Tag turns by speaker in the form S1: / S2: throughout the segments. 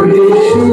S1: Krishna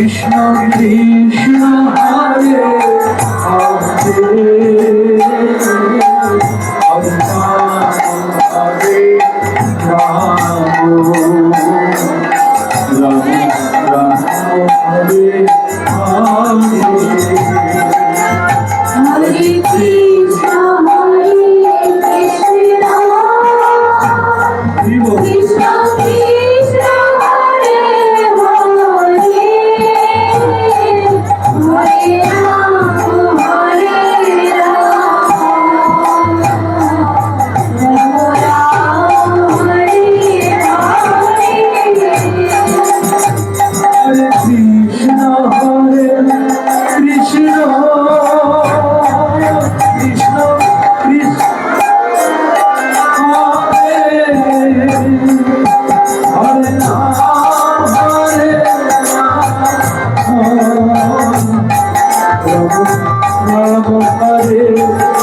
S1: Krishna Krishna Hare